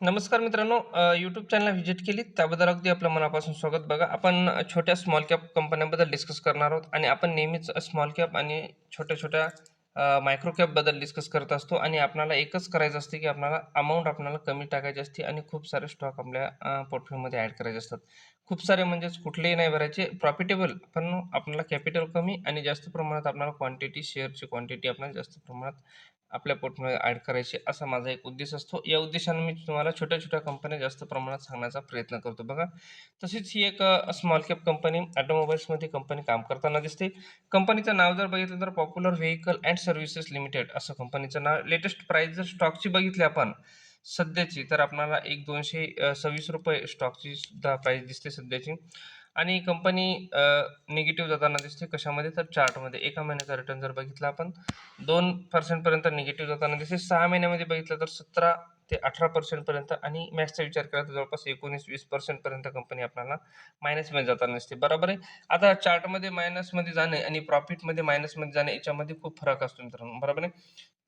नमस्कार मित्रांनो यूट्यूब चॅनलला व्हिजिट केली. त्याबद्दल अगदी आपलं मनापासून स्वागत. बघा आपण छोट्या स्मॉल कॅप कंपन्यांबद्दल डिस्कस करणार आहोत आणि आपण नेहमीच स्मॉल कॅप आणि छोट्या छोट्या मायक्रो कॅपबद्दल डिस्कस करत असतो आणि आपणाला एकच करायचं असते की आपणाला अमाऊंट आपणाला कमी टाकायची असते आणि खूप सारे स्टॉक आपल्या पोर्टफोलिओमध्ये ॲड करायचे असतात. खूप सारे म्हणजेच कुठलेही नाही भरायचे प्रॉफिटेबल पण आपल्याला कॅपिटल कमी आणि जास्त प्रमाणात आपल्याला क्वांटिटी शेअरची क्वांटिटी आपल्याला जास्त प्रमाणात आपल्या पोर्टमध्ये ॲड करायची असा माझा एक उद्देश असतो. या उद्देशाने मी तुम्हाला छोट्या छोट्या कंपन्या जास्त प्रमाणात सांगण्याचा प्रयत्न करतो. बघा तशीच ही एक स्मॉल कॅप कंपनी ऑटोमोबाईल्समध्ये कंपनी काम करताना दिसते. कंपनीचं नाव जर बघितलं तर popular vehicle and services limited असं कंपनीचं नाव. लेटेस्ट प्राईस जर स्टॉकची बघितली आपण सध्याची तर आपल्याला एक दोनशे सव्वीस रुपये स्टॉकची सुद्धा प्राईस दिसते सध्याची. आणि कंपनी निगेटिव्ह जाताना दिसते कशामध्ये? तर चार्टमध्ये एका महिन्याचा रिटर्न जर बघितला आपण दोन पर्सेंटपर्यंत निगेटिव्ह जाताना दिसते. सहा महिन्यामध्ये बघितलं तर सतरा ते अठरा पर्सेंटपर्यंत आणि मॅक्सचा विचार केला तर जवळपास एकोणीस वीस पर्सेंटपर्यंत कंपनी आपल्याला मायनसमध्ये जाताना दिसते. बरोबर आहे? आता चार्टमध्ये मायनसमध्ये जाणे आणि प्रॉफिटमध्ये मायनसमध्ये जाणे याच्यामध्ये खूप फरक असतो मित्रांनो. बरोबर आहे?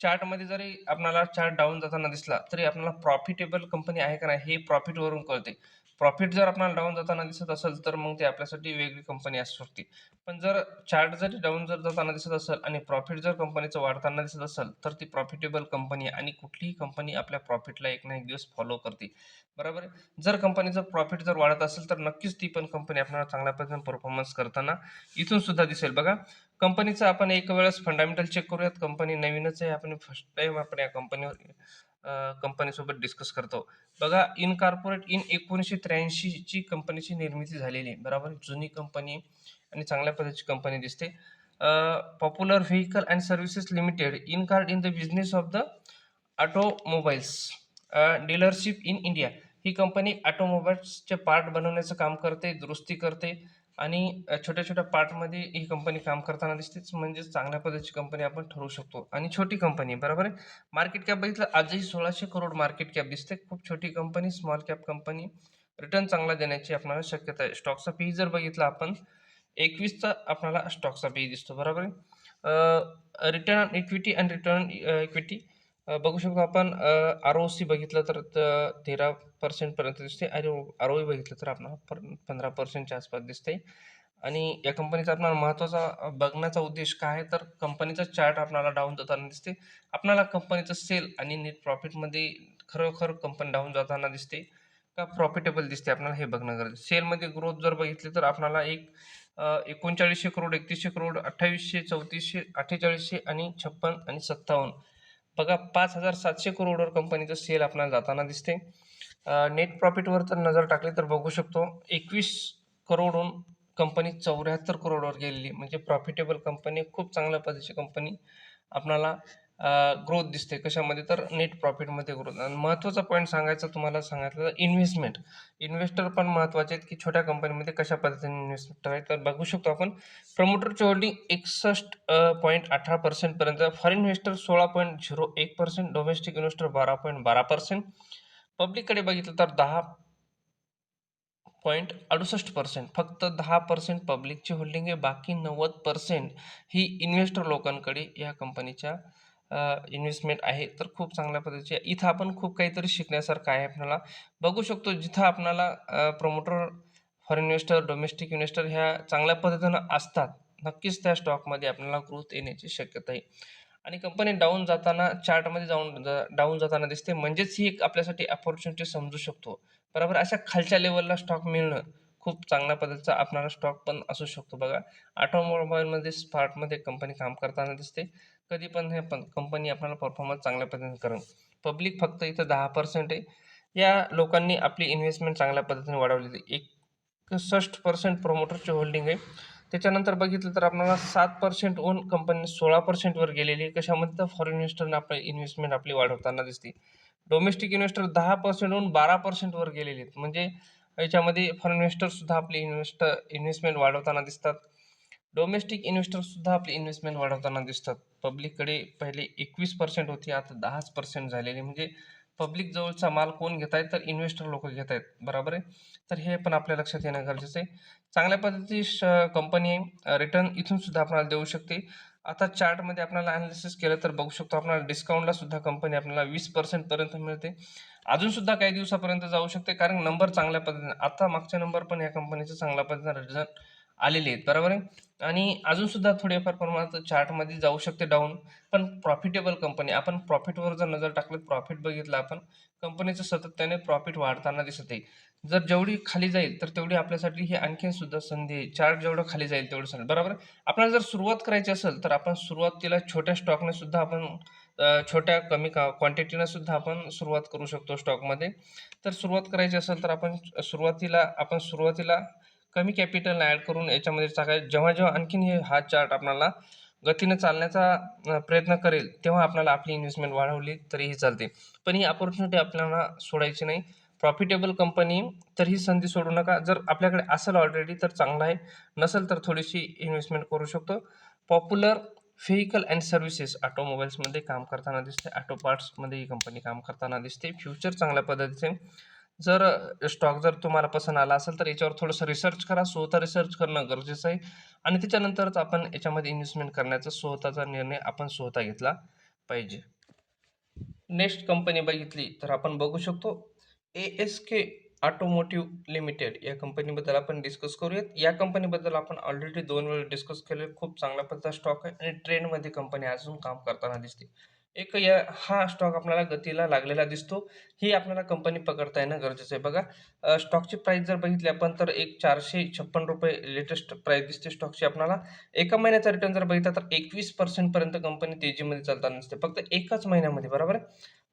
चार्टमध्ये जरी आपल्याला चार्ट डाऊन जाताना दिसला तरी आपल्याला प्रॉफिटेबल कंपनी आहे का नाही हे प्रॉफिटवरून कळते. प्रॉफिट जर आपल्याला डाऊन जाताना दिसत असेल तर मग ते आपल्यासाठी वेगळी कंपनी असू शकते. पण जर चार्ट जरी डाऊन जर जाताना दिसत असेल आणि प्रॉफिट जर कंपनीचं वाढताना दिसत असेल तर ती प्रॉफिटेबल कंपनी आणि कुठलीही कंपनी आपल्या प्रॉफिटला एक ना एक दिवस फॉलो करते. बरोबर आहे? जर कंपनीचं प्रॉफिट जर वाढत असेल तर नक्कीच ती पण कंपनी आपल्याला चांगल्या पद्धतीने परफॉर्मन्स करताना इथून सुद्धा दिसेल. बघा कंपनीचं आपण एक वेळेस फंडामेंटल चेक करूयात. कंपनी नवीनच आहे आपण फर्स्ट टाइम आपण या कंपनीवर कंपनीसोबत डिस्कस करतो. बघा इन कॉर्पोरेट इन एकोणीसशे त्र्याऐंशीची कंपनीची निर्मिती झालेली आहे. बरोबर? जुनी कंपनी आणि चांगल्या पद्धतीची कंपनी दिसते. Popular vehicle and services limited in card in the business of the automobiles dealership in India he company ऑटोमोबाईल्सचे पार्ट बनवण्याचं काम करते दुरुस्ती करते. आणि छोट्या छोट्या पार्टमध्ये ही कंपनी काम करताना दिसतेच म्हणजे चांगल्या पद्धतीची कंपनी आपण ठरवू शकतो. आणि छोटी कंपनी बरोबर आहे? मार्केट कॅप बघितलं आजही सोळाशे करोड मार्केट कॅप दिसते. खूप छोटी company small cap company return चांगला देण्याची आपल्याला शक्यता आहे. स्टॉकचा पी जर बघितला आपण एकवीसचा आपल्याला स्टॉकचा पी दिसतो बरोबर आहे? Return on equity and return equity बघू शकतो आपण आर ओ सी बघितलं तर त- तेरा पर्सेंटपर्यंत दिसते आणि आर ओ बघितलं तर आपणाला पर पंधरा पर्सेंटच्या आसपास दिसते आणि या कंपनीचा आपल्याला महत्त्वाचा बघण्याचा उद्देश काय आहे? तर कंपनीचा चार्ट आपणाला डाऊन जाताना दिसते आपणाला कंपनीचं सेल आणि नेट प्रॉफिटमध्ये खरोखर कंपनी डाऊन जाताना दिसते का प्रॉफिटेबल दिसते आपल्याला हे बघणं गरजेचं सेलमध्ये ग्रोथ जर बघितली तर आपणाला एक एकोणचाळीसशे करोड एकतीसशे करोड अठ्ठावीसशे चौतीसशे अठ्ठेचाळीसशे आणि छप्पन आणि सत्तावन्न. बघा पाच हजार सातशे करोडवर कंपनीचं सेल आपल्याला जाताना दिसते नेट प्रॉफिटवर तर नजर टाकली तर बघू शकतो. एकवीस करोडहून कंपनी चौऱ्याहत्तर करोडवर गेलेली म्हणजे प्रॉफिटेबल कंपनी खूप चांगल्या पद्धतीची कंपनी आपणाला ग्रोथ दिसते. कशामध्ये? तर नेट प्रॉफिटमध्ये ग्रोथ आणि महत्त्वाचा पॉईंट सांगायचा तुम्हाला सांगितलं तर इन्व्हेस्टमेंट इन्व्हेस्टर पण महत्त्वाचे आहेत की छोट्या कंपनीमध्ये कशा पद्धतीने इन्व्हेस्टमेंट आहे तर बघू शकतो आपण. प्रमोटरची होल्डिंग एकसष्ट पॉईंट अठरा पर्सेंटपर्यंत फॉरेन इन्व्हेस्टर सोळा पॉईंट झिरो एक पर्सेंट डोमेस्टिक इन्व्हेस्टर बारा पॉईंट बारा पर्सेंट पब्लिककडे बघितलं तर दहा पॉईंट अडुसष्ट पर्सेंट फक्त दहा पर्सेंट पब्लिकची होल्डिंग आहे. बाकी नव्वद पर्सेंट ही इन्व्हेस्टर लोकांकडे या कंपनीच्या इन्व्हेस्टमेंट आहे. तर खूप चांगल्या पद्धतीची आहे. इथं आपण खूप काहीतरी शिकण्यासारखं आहे आपल्याला. बघू शकतो जिथं आपणाला promoter foreign investor domestic investor ह्या चांगल्या पद्धतीनं असतात. नक्कीच त्या स्टॉकमध्ये आपल्याला ग्रोथ येण्याची शक्यता आहे. आणि कंपनी डाऊन जाताना चार्टमध्ये जाऊन डाऊन जाताना दिसते. म्हणजेच ही एक आपल्यासाठी अपॉर्च्युनिटी समजू शकतो. बरोबर? अशा खालच्या लेवलला स्टॉक मिळणं खूप चांगल्या पद्धतीचा आपणाला स्टॉक पण असू शकतो बघा. ऑटोमोबाईलमध्ये स्पार्टमध्ये कंपनी काम करताना दिसते. कधी पण हे पण कंपनी आपल्याला परफॉर्मन्स चांगल्या पद्धतीने करेल. पब्लिक फक्त इथं दहा पर्सेंट आहे. या लोकांनी आपली इन्व्हेस्टमेंट चांगल्या पद्धतीने वाढवलेली एकसष्ट पर्सेंट प्रोमोटरची होल्डिंग आहे. त्याच्यानंतर बघितलं तर आपल्याला सात पर्सेंट ओन कंपनी सोळा पर्सेंटवर गेलेली कशामध्ये? तर फॉरेन इन्व्हेस्टरने आपली इन्व्हेस्टमेंट आपली वाढवताना दिसते. डोमेस्टिक इन्व्हेस्टर दहा पर्सेंट होऊन बारा पर्सेंटवर गेलेले आहेत. म्हणजे याच्यामध्ये फॉरेन इन्व्हेस्टरसुद्धा आपली इन्व्हेस्टर इन्व्हेस्टमेंट वाढवताना दिसतात. डोमेस्टिक इन्व्हेस्टरसुद्धा आपली इन्व्हेस्टमेंट वाढवताना दिसतात. पब्लिककडे पहिले एकवीस पर्सेंट होती आता दहाच पर्सेंट झालेली म्हणजे पब्लिक जवळचा माल कोण घेत आहेत तर इन्व्हेस्टर लोक घेत आहेत बरोबर आहे? तर हे पण आपल्या लक्षात येणं गरजेचं आहे. चांगल्या पद्धतीची कंपनी आहे रिटर्न इथून सुद्धा आपल्याला देऊ शकते. आता चार्टमध्ये आपल्याला अनालिसिस केलं तर बघू शकतो आपल्याला डिस्काउंटला सुद्धा कंपनी आपल्याला वीस पर्सेंटपर्यंत मिळते. अजून सुद्धा काही दिवसापर्यंत जाऊ शकते कारण नंबर चांगल्या पद्धतीने आता मागच्या नंबर पण या कंपनीचा चांगल्या पद्धतीने रिझल्ट आलेले आहेत बरोबर आहे? आणि अजून सुद्धा थोडेफार प्रमाणात चार्टमध्ये जाऊ शकते डाऊन पण प्रॉफिटेबल कंपनी आपण प्रॉफिटवर जर नजर टाकलं प्रॉफिट बघितलं आपण कंपनीचं सातत्याने प्रॉफिट वाढताना दिसत आहे. जर जेवढी खाली जाईल तर तेवढी आपल्यासाठी ही आणखीन सुद्धा संधी आहे. चार्ट जेवढं खाली जाईल तेवढं संधी बरोबर आहे? आपल्याला जर सुरुवात करायची असेल तर आपण सुरुवातीला छोट्या स्टॉकने सुद्धा आपण छोट्या कमी का क्वांटिटीनं सुद्धा आपण सुरुवात करू शकतो स्टॉकमध्ये तर सुरुवात करायची असेल तर आपण सुरुवातीला आपण सुरुवातीला कमी कॅपिटल ॲड करून याच्यामध्ये टाकायचं जेव्हा जेव्हा आणखीन हे हा चार्ट आपल्याला गतीनं चालण्याचा प्रयत्न करेल तेव्हा आपल्याला आपली इन्व्हेस्टमेंट वाढवली तरीही चालते. पण ही अपॉर्च्युनिटी आपल्याला सोडायची नाही. प्रॉफिटेबल कंपनी तर ही संधी सोडू नका. जर आपल्याकडे असेल ऑलरेडी तर चांगलं आहे. नसेल तर थोडीशी इन्व्हेस्टमेंट करू शकतो. पॉप्युलर व्हेकल अँड सर्व्हिसेस ऑटोमोबाईल्समध्ये काम करताना दिसते. ऑटो पार्ट्समध्ये ही कंपनी काम करताना दिसते. फ्युचर चांगल्या पद्धतीचे. जर स्टॉक जर तुम्हाला पसंत आला असेल तर याच्यावर थोडंसं रिसर्च करा. स्वतः रिसर्च करणं गरजेचं आहे. आणि त्याच्यानंतरच आपण याच्यामध्ये इन्व्हेस्टमेंट करण्याचा स्वतःचा निर्णय आपण स्वतः घेतला पाहिजे. नेक्स्ट कंपनी बघितली तर आपण बघू शकतो. A S K automotive limited या कंपनीबद्दल आपण डिस्कस करूयात. या कंपनीबद्दल आपण ऑलरेडी दोन वेळा डिस्कस केले खूप चांगल्या पद्धतीचा स्टॉक आहे. आणि ट्रेंडमध्ये कंपनी अजून काम करताना दिसते. एक या हा स्टॉक आपल्याला गतीला लागलेला दिसतो. ही आपल्याला कंपनी पकडता येणं गरजेचं आहे. बघा स्टॉकची प्राईस जर बघितली आपण तर एक चारशे छप्पन रुपये लेटेस्ट प्राईस दिसते स्टॉकची आपल्याला. एका महिन्याचा रिटर्न जर बघितला तर एकवीस पर्सेंटपर्यंत कंपनी तेजीमध्ये चालताना दिसते. फक्त एकाच महिन्यामध्ये बरोबर आहे?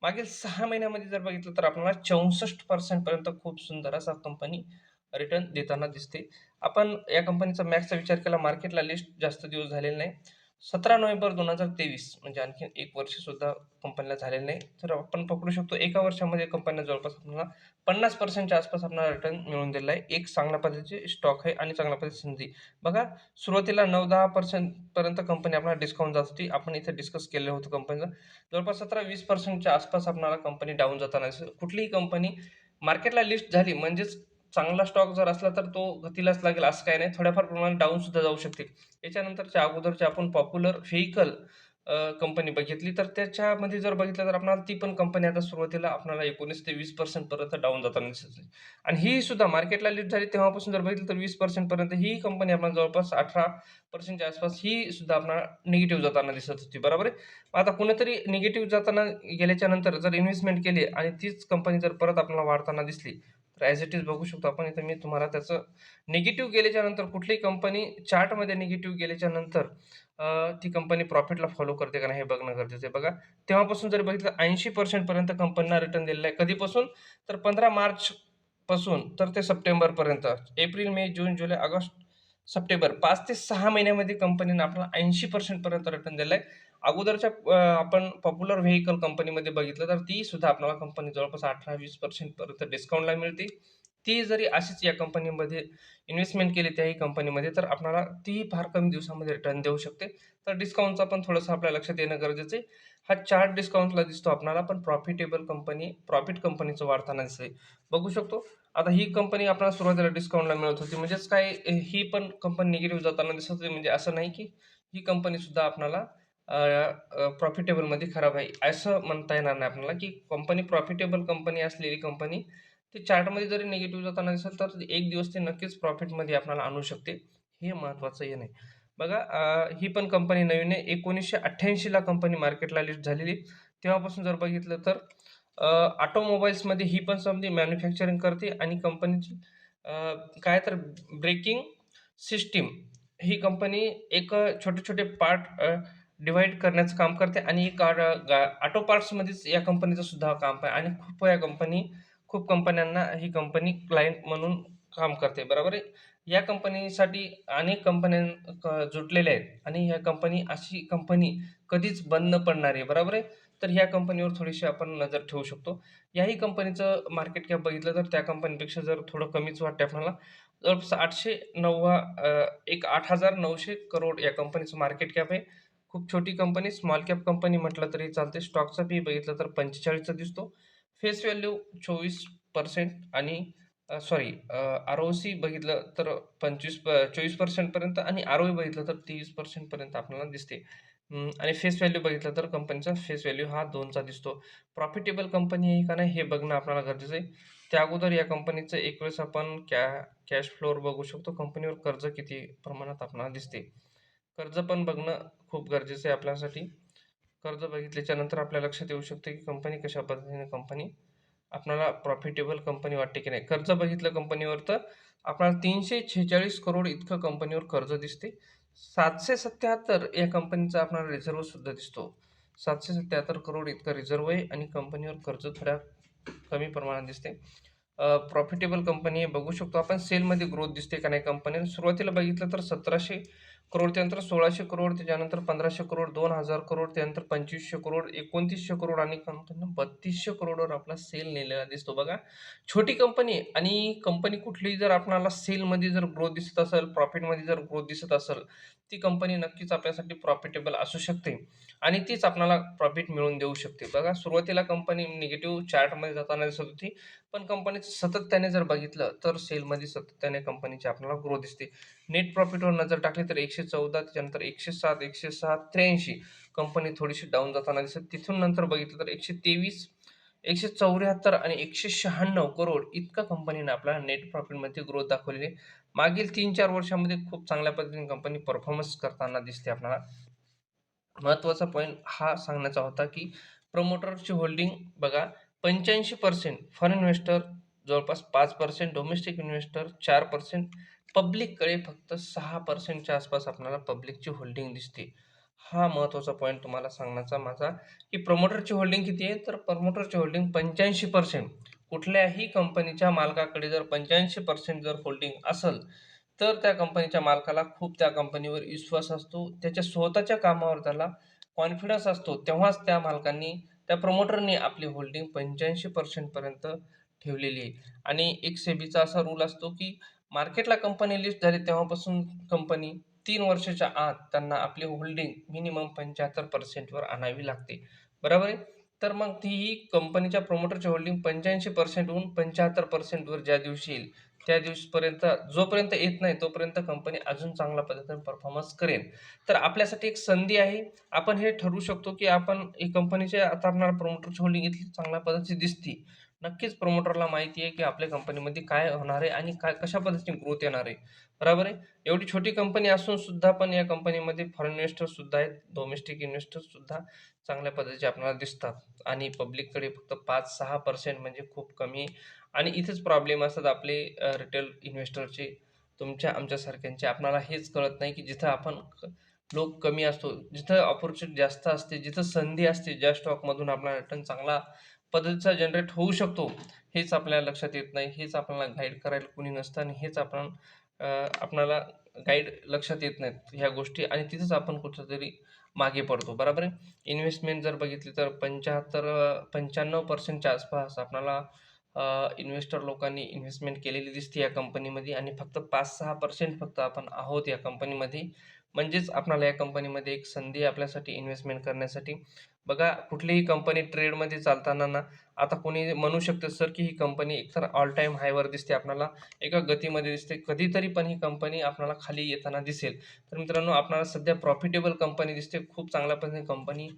मागील सहा महिन्यामध्ये जर बघितलं तर आपल्याला चौसष्ट पर्सेंटपर्यंत खूप सुंदर असा कंपनी रिटर्न देताना दिसते. आपण या कंपनीचा मॅक्सचा विचार केला मार्केटला लिस्ट जास्त दिवस झालेला नाही. सतरा नोव्हेंबर दोन हजार तेवीस म्हणजे आणखी एक वर्ष सुद्धा कंपनीला झालेलं नाही. तर आपण पकडू शकतो एका वर्षामध्ये कंपनीला जवळपास आपल्याला पन्नास पर्सेंटच्या आसपास आपल्याला रिटर्न मिळून दिलेला आहे. एक चांगल्या पद्धतीचे स्टॉक आहे आणि चांगल्या पद्धतीची संधी. बघा सुरुवातीला नऊ दहा पर्सेंट पर्यंत कंपनी आपल्याला डिस्काउंट जात होती. आपण इथे डिस्कस केलेलं होतं कंपनीचं जवळपास सतरा वीस पर्सेंटच्या आसपास आपल्याला कंपनी डाऊन जाताना दिसेल कुठलीही कंपनी मार्केटला लिस्ट झाली म्हणजेच चांगला स्टॉक जर असला तर तो गतीलाच लागेल असं काही नाही. थोड्याफार प्रमाणात डाऊन सुद्धा जाऊ शकते याच्यानंतरच्या अगोदरच्या आपण पॉप्युलर व्हेकल कंपनी बघितली तर त्याच्यामध्ये जर बघितलं तर आपणाला ती पण कंपनी आता सुरुवातीला आपल्याला एकोणीस ते वीस पर्सेंट पर्यंत डाऊन जाताना दिसत आणि ही सुद्धा मार्केटला लिस्ट झाली तेव्हापासून जर बघितलं तर वीस पर्सेंट पर्यंत ही कंपनी आपल्याला जवळपास अठरा पर्सेंटच्या आसपास ही सुद्धा आपल्याला निगेटिव्ह जाताना दिसत होती. बरोबर आहे? मग आता कुणीतरी निगेटिव्ह जाताना गेल्याच्यानंतर जर इन्व्हेस्टमेंट केली आणि तीच कंपनी जर परत आपल्याला वाढताना दिसली तर ॲज इट इज बघू शकतो आपण. इथं मी तुम्हाला त्याचं निगेटिव्ह गेल्याच्यानंतर कुठलीही कंपनी चार्टमध्ये निगेटिव्ह गेल्याच्यानंतर ती कंपनी प्रॉफिटला फॉलो करते का नाही हे बघणं गरजेचं आहे. बघा तेव्हापासून जर बघितलं ऐंशी पर्सेंटपर्यंत कंपनीला रिटर्न दिलेलं आहे. कधीपासून? तर पंधरा मार्चपासून तर ते सप्टेंबरपर्यंत एप्रिल मे जून जुलै ऑगस्ट सप्टेंबर पाच ते सहा महिन्यामध्ये कंपनीनं आपल्याला ऐंशी पर्सेंटपर्यंत रिटर्न दिलं आहे. अगोदरच्या आपण पॉप्युलर व्हेकल कंपनीमध्ये बघितलं तर ती सुद्धा आपल्याला कंपनी जवळपास अठरा वीस पर्सेंटपर्यंत डिस्काउंटला मिळते. ती जरी अशीच या कंपनीमध्ये इन्व्हेस्टमेंट केली त्याही कंपनीमध्ये तर आपल्याला तीही फार कमी दिवसामध्ये रिटर्न देऊ शकते. तर डिस्काउंटचा पण थोडंसं आपल्या लक्षात येणं गरजेचं आहे. हा चार्ट डिस्काउंटला दिसतो आपल्याला पण प्रॉफिटेबल कंपनी प्रॉफिट कंपनीचं वाढताना दिसते बघू शकतो. आता ही कंपनी आपल्याला सुरुवातीला डिस्काउंटला मिळत होती. म्हणजेच काय ही पण कंपनी निगेटिव्ह जाताना दिसत होती. म्हणजे असं नाही की ही कंपनीसुद्धा आपल्याला प्रॉफिटेबलमध्ये खराब आहे. असं म्हणता येणार नाही आपल्याला की कंपनी प्रॉफिटेबल कंपनी असलेली कंपनी ते चार्टमध्ये जरी निगेटिव्ह जाताना दिसेल तर एक दिवस ते नक्कीच प्रॉफिटमध्ये आपल्याला आणू शकते. हे महत्त्वाचं हे नाही. बघा ही पण कंपनी नवीन आहे. एकोणीसशे अठ्ठ्याऐंशीला कंपनी मार्केटला लिस्ट झालेली. तेव्हापासून जर बघितलं तर ऑटोमोबाईल्समध्ये ही पण समजी मॅन्युफॅक्चरिंग करते आणि कंपनीची काय तर ब्रेकिंग सिस्टीम ही कंपनी एक छोटे छोटे पार्ट डिवाइड करण्याचं काम करते आणि एक ऑटो पार्ट्समध्येच या कंपनीचं सुद्धा काम आहे. आणि खूप या कंपनी खूप कंपन्यांना ही कंपनी क्लायंट म्हणून काम करते. बरोबर आहे? या कंपनीसाठी अनेक कंपन्या जुटलेल्या आहेत. आणि ह्या कंपनी अशी कंपनी कधीच बंद न पडणार आहे. बरोबर आहे? तर ह्या कंपनीवर थोडीशी आपण नजर ठेवू शकतो. याही कंपनीचं मार्केट कॅप बघितलं तर त्या कंपनीपेक्षा जर थोडं कमीच वाटते आपल्याला जवळपास आठशे नव्वा एक आठ हजार नऊशे करोड या कंपनीचं मार्केट कॅप आहे. खूप छोटी कंपनी स्मॉल कॅप कंपनी म्हटलं तरी चालते स्टॉकचा बी बघितलं तर पंचेचाळीसचा दिसतो फेस व्हॅल्यू चोवीस पर्सेंट आणि सॉरी आर-ओ-सी बघितलं तर 25 प चोवीस पर्सेंटपर्यंत आणि आर ओ बघितलं तर तीस पर्सेंटपर्यंत आपल्याला दिसते. आणि फेस व्हॅल्यू बघितलं तर कंपनीचा फेस व्हॅल्यू हा दोनचा दिसतो. प्रॉफिटेबल कंपनी आहे का नाही हे बघणं आपल्याला गरजेचं आहे. त्या अगोदर या कंपनीचं एक वेळेस आपण कॅ कॅश फ्लोअर बघू शकतो. कंपनीवर कर्ज किती प्रमाणात आपल्याला दिसते. कर्ज पण बघणं खूप गरजेचं आहे आपल्यासाठी. कर्ज बघितल्याच्या नंतर आपल्या लक्षात येऊ शकते की कंपनी कशा पद्धतीने कंपनी आपल्याला प्रॉफिटेबल कंपनी वाटते की नाही. कर्ज बघितलं कंपनीवर तर आपल्याला 346 करोड इतकं कंपनीवर कर्ज दिसते. 777 या कंपनीचा आपल्याला रिझर्व्ह सुद्धा दिसतो. 777 करोड इतका रिझर्व्ह आहे आणि कंपनीवर कर्ज थोड्या कमी प्रमाणात दिसते. प्रॉफिटेबल कंपनी आहे बघू शकतो आपण. सेलमध्ये ग्रोथ दिसते का नाही कंपनीने सुरुवातीला बघितलं तर सतराशे करोड, त्यानंतर सोळाशे करोड, त्याच्यानंतर पंधराशे करोड, 2000 करोड, त्यानंतर 2500 करोड, 2900 करोड आणि बत्तीसशे करोडवर आपला सेल नेलेला दिसतो बघा. छोटी कंपनी आणि कंपनी कुठलीही जर आपणाला सेलमध्ये जर ग्रोथ दिसत असेल, प्रॉफिटमध्ये जर ग्रोथ दिसत असेल, ती कंपनी नक्कीच आपल्यासाठी प्रॉफिटेबल असू शकते आणि तीच आपल्याला प्रॉफिट मिळवून देऊ शकते. बघा सुरुवातीला कंपनी निगेटिव्ह चार्टमध्ये जाताना दिसत होती. पण कंपनीचं सातत्याने जर बघितलं तर सेलमध्ये सातत्याने कंपनीची आपल्याला ग्रोथ दिसते. नेट प्रॉफिटवर नजर टाकली तर 114 त्याच्यानंतर 107, 106, 83 कंपनी थोडीशी डाऊन जाताना दिसते. तिथून नंतर बघितलं तर 123, 174 आणि 196 करोड इतका कंपनीने आपल्याला नेट प्रॉफिटमध्ये ग्रोथ दाखवलेली आहे. मागील 3-4 वर्षामध्ये खूप चांगल्या पद्धतीने कंपनी परफॉर्मन्स करताना दिसते आपल्याला. महत्त्वाचा पॉईंट हा सांगण्याचा होता की प्रमोटरची होल्डिंग बघा 85% फॉरेन इन्व्हेस्टर जवळपास पाच पर्सेंट डोमेस्टिक इन्व्हेस्टर चार पर्सेंट पब्लिककडे फक्त सहा पर्सेंटच्या आसपास आपल्याला पब्लिकची होल्डिंग दिसते. हा महत्त्वाचा पॉईंट तुम्हाला सांगण्याचा माझा की प्रमोटरची होल्डिंग किती आहे? तर प्रमोटरची होल्डिंग 85% कुठल्याही कंपनीच्या मालकाकडे जर 85% जर होल्डिंग असेल, तर त्या कंपनीच्या मालकाला खूप त्या कंपनीवर विश्वास असतो. त्याच्या स्वतःच्या कामावर त्याला कॉन्फिडन्स असतो. तेव्हाच त्या मालकांनी, त्या प्रमोटरनी आपली होल्डिंग पंच्याऐंशी पर्सेंटपर्यंत ठेवलेली आहे. आणि एक सेबीचा असा रूल असतो की मार्केटला कंपनी लिस्ट झाली तेव्हापासून कंपनी तीन वर्षाच्या आत त्यांना आपली होल्डिंग मिनिमम पंच्याहत्तर पर्सेंटवर आणावी लागते. बरोबर आहे? तर मग तीही कंपनीच्या प्रमोटरची होल्डिंग पंच्याऐंशी पर्सेंटहून पंच्याहत्तर पर्सेंटवर ज्या दिवशी येईल, त्या दिवशीपर्यंत जोपर्यंत येत नाही तोपर्यंत कंपनी अजून चांगल्या पद्धतीने परफॉर्मन्स करेल. तर आपल्यासाठी एक संधी आहे. आपण हे ठरवू शकतो की आपण ही कंपनीचे आता आपल्याला प्रमोटर्स होल्डिंग इथली चांगल्या पद्धतीची दिसते. नक्कीच प्रमोटरला माहिती आहे की आपल्या कंपनीमध्ये काय होणार आहे आणि काय कशा पद्धतीने ग्रोथ येणार आहे. बरोबर आहे? एवढी छोटी कंपनी असून सुद्धा पण या कंपनीमध्ये फॉरेन इन्व्हेस्टर सुद्धा आहेत. डोमेस्टिक इन्व्हेस्टर सुद्धा चांगल्या पद्धतीचे आपल्याला दिसतात आणि पब्लिककडे फक्त 5-6% म्हणजे खूप कमी आणि इथेच प्रॉब्लेम असतात आपले रिटेल इन्व्हेस्टरचे, तुमच्या आमच्यासारख्यांचे. आपणाला हेच कळत नाही की जिथं आपण लोक कमी असतो, जिथं ऑपॉर्च्युनिटी जास्त असते, जिथं संधी असते, ज्या स्टॉकमधून आपला रिटर्न चांगला पद्धतीचा जनरेट होऊ शकतो, हेच आपल्याला लक्षात येत नाही. हेच आपल्याला गाईड करायला कुणी नसतं आणि हेच आपण आपणाला गाईड लक्षात येत नाहीत ह्या गोष्टी आणि तिथेच आपण कुठेतरी मागे पडतो. बरोबर आहे? इन्व्हेस्टमेंट जर बघितली तर पंच्याहत्तर पंच्याण्णव पर्सेंटच्या आसपास आपणाला इन्व्हेस्टर लोकांनी इन्व्हेस्टमेंट केलेली दिसते या कंपनीमध्ये आणि फक्त 5-6% फक्त आपण आहोत या कंपनीमध्ये. म्हणजेच आपणाला या कंपनीमध्ये एक संधी आपल्यासाठी इन्व्हेस्टमेंट करण्यासाठी. बघा कुठलीही कंपनी ट्रेडमध्ये चालताना ना, आता कोणी म्हणू शकतं सर की ही कंपनी एकतर ऑल टाईम हायवर दिसते आपल्याला, एका गतीमध्ये दिसते. कधीतरी पण ही कंपनी आपल्याला खाली येताना दिसेल. तर मित्रांनो आपल्याला सध्या प्रॉफिटेबल कंपनी दिसते. खूप चांगल्या पद्धतीने कंपनी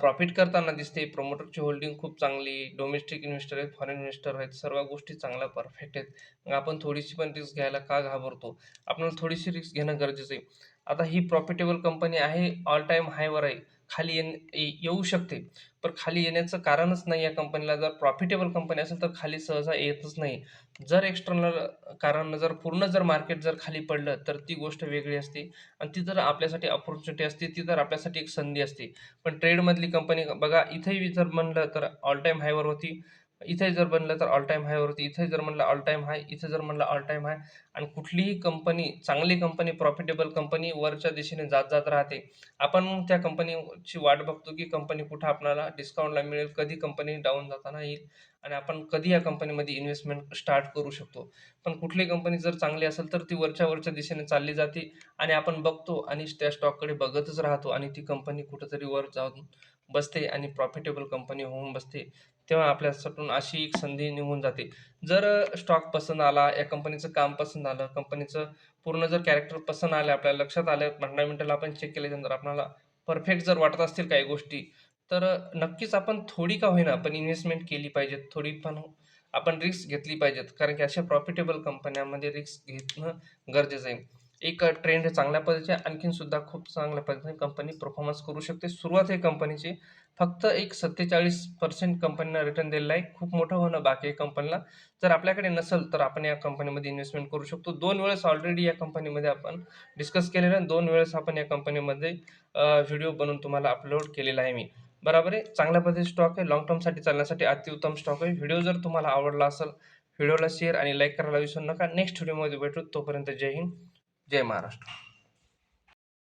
प्रॉफिट करताना दिसते. प्रमोटरची होल्डिंग खूप चांगली आहे. डोमेस्टिक इन्व्हेस्टर आहेत, फॉरेन इन्व्हेस्टर आहेत. सर्व गोष्टी चांगल्या परफेक्ट आहेत. मग आपण थोडीशी पण रिस्क घ्यायला का घाबरतो? आपल्याला थोडीशी रिस्क घेणं गरजेचं आहे. आता ही प्रॉफिटेबल कंपनी आहे, ऑल टाईम हायवर आहे. खाली येन ये येऊ शकते. पण खाली येण्याचं कारणच नाही या कंपनीला. जर प्रॉफिटेबल कंपनी असेल तर खाली सहसा येतच नाही. जर एक्सटर्नल कारण जर पूर्ण जर मार्केट जर खाली पडलं, तर ती गोष्ट वेगळी असते आणि ती जर आपल्यासाठी अपॉर्च्युनिटी असते, ती तर आपल्यासाठी एक संधी असते. पण ट्रेडमधली कंपनी बघा इथेही जर म्हणलं तर ऑल टाईम हायवर होती. इथे जर बनलं तर ऑल टाईम हायवरती इथे जर म्हणलं ऑल टाईम हाय, इथे जर म्हणलं ऑल टाईम हाय आणि कुठलीही कंपनी, चांगली कंपनी, प्रॉफिटेबल कंपनी वरच्या दिशेने जात-जात राहते. आपण त्या कंपनीची वाट बघतो की कंपनी कुठं आपल्याला डिस्काउंटला मिळेल, कधी कंपनी डाऊन जाताना येईल आणि आपण कधी या कंपनीमध्ये इन्व्हेस्टमेंट स्टार्ट करू शकतो. पण कुठली कंपनी जर चांगली असेल तर ती वरच्या-वरच्या दिशेने चालली जाते आणि आपण बघतो आणि त्या स्टॉककडे बघतच राहतो आणि ती कंपनी कुठंतरी वर जाऊन बसते आणि प्रॉफिटेबल कंपनी होऊन बसते तेव्हा आपल्यासाठी अशी एक संधी निघून जाते. जर स्टॉक पसंत आला या कंपनीचं काम पसंत आलं कंपनीचं पूर्ण जर कॅरेक्टर पसंत आलं आपल्याला लक्षात आलं फंडामेंटल आपण चेक केल्यानंतर आपल्याला परफेक्ट जर वाटत असतील काही गोष्टी तर नक्कीच आपण थोडी का होईना पण इन्व्हेस्टमेंट केली पाहिजे थोडी पण आपण रिस्क घेतली पाहिजेत कारण की अशा प्रॉफिटेबल कंपन्यांमध्ये रिस्क घेणं गरजेचं आहे. एक ट्रेंड चांगल्या पद्धतीचे आणखीन सुद्धा खूप चांगल्या पद्धतीने कंपनी परफॉर्मन्स करू शकते. सुरुवात आहे कंपनीची फक्त एक सत्तेचाळीस पर्सेंट कंपनीनं रिटर्न दिलेला आहे. खूप मोठं होणं बाकी आहे कंपनीला जर आपल्याकडे नसेल तर आपण या कंपनीमध्ये इन्व्हेस्टमेंट करू शकतो. दोन वेळेस ऑलरेडी या कंपनीमध्ये आपण डिस्कस केलेलं आहे. दोन वेळेस आपण या कंपनीमध्ये व्हिडिओ बनवून तुम्हाला अपलोड केलेला आहे मी. बरोबर आहे? चांगल्या पद्धतीचे स्टॉक आहे. लॉंग टर्मसाठी चालण्यासाठी अतिउत्तम स्टॉक आहे. व्हिडिओ जर तुम्हाला आवडला असेल व्हिडिओला शेअर आणि लाईक करायला विसरू नका. नेक्स्ट व्हिडिओमध्ये भेटू. तोपर्यंत जय हिंद. जय महाराष्ट्र.